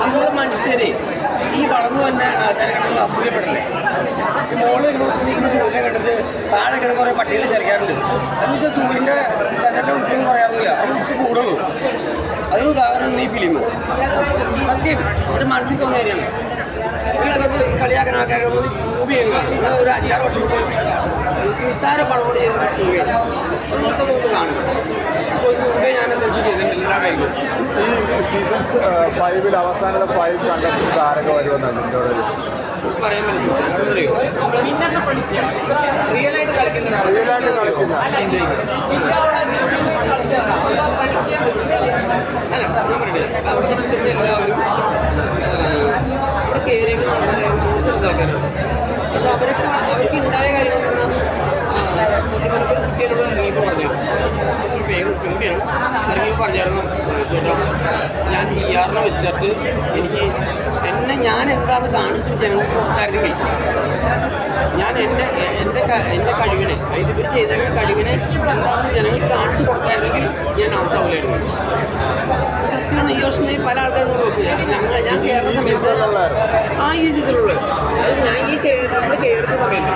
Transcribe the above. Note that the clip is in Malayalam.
നമ്മൾ മനുഷ്യരെ ഈ വളർന്നു വന്ന കണ്ടുള്ള അസൂയപ്പെടല്ലേ? മോൾ ഇങ്ങോട്ട് ചെയ്യുന്ന സൂര്യനെ കണ്ടിട്ട് താഴെ കിടന്ന് കുറേ പട്ടികൾ ചേർക്കാറുണ്ട് എന്ന് വെച്ചാൽ സൂര്യന്റെ ചന്ദ്രന്റെ ഉപ്പിയും കുറയാറില്ല അത് ഉപ്പ് കൂടുള്ളൂ. അതിന് ഉദാഹരണം ഈ ഫിലിം സത്യം ഒരു മനസ്സിൽ വന്ന കാര്യമാണ്. നിങ്ങളതൊക്കെ കളിയാക്കണ ആൾക്കാരെ മൂവി ചെയ്യുക ഒരു അഞ്ചാറ് വർഷം പോയി. നിസ്സാര പണം കൂടി ചെയ്ത മൂവിയാണ് കാണും. അത്യാവശ്യം ചെയ്തിട്ടുണ്ട് എല്ലാ കാര്യങ്ങളും. സീസൺസ് ഫൈവിൽ അവസാനത്തെ ഫൈവ് കണ്ടസ്റ്റൻസ് ആരൊക്കെ വരുമെന്നാണ് എന്റെ ഒരു പറയാൻ പറ്റില്ല അറിയോ റിയൽ ആയിട്ട് കളിക്കുന്ന റിയൽ ആയിട്ട് കളിക്കുന്ന അല്ല അവിടെ നിൽക്കുന്ന എല്ലാവരും അവിടെ കയറിയൊക്കെ വളരെ മോശം പക്ഷെ അവർക്ക് അവർക്ക് ഉണ്ടായ കാര്യം എന്തെന്നാ സത്യം പറഞ്ഞാൽ കുട്ടികളോട് ഇറങ്ങിയപ്പോൾ പറഞ്ഞു പെൺകുട്ടിയാണ് ഇറങ്ങിയപ്പോൾ പറഞ്ഞായിരുന്നു ചേട്ടാ ഞാൻ ഈ ആറിനെ വെച്ചിട്ട് എനിക്ക് എന്നെ ഞാൻ എന്താന്ന് കാണിച്ചു ജനങ്ങൾക്ക് കൊടുത്തായിരുന്നെങ്കിൽ ഞാൻ എന്റെ എന്റെ എന്റെ കഴിവിനെ ഇത് ഇവർ ചെയ്തേക്കുന്ന കഴിവിനെ എന്താണെന്ന് ജനങ്ങൾക്ക് കാണിച്ചു കൊടുത്തായിരുന്നെങ്കിൽ ഞാൻ ഔട്ടാവില്ലായിരുന്നു സത്യമാണ് ഈ വർഷം പല ആൾക്കാരും നോക്കില്ല ഞങ്ങൾ ഞാൻ കയറുന്ന സമയത്ത് ആ ഈ സീസണുള്ളത് അത് ഞാൻ ഈ കയറി നമ്മൾ കയറുന്ന സമയത്ത്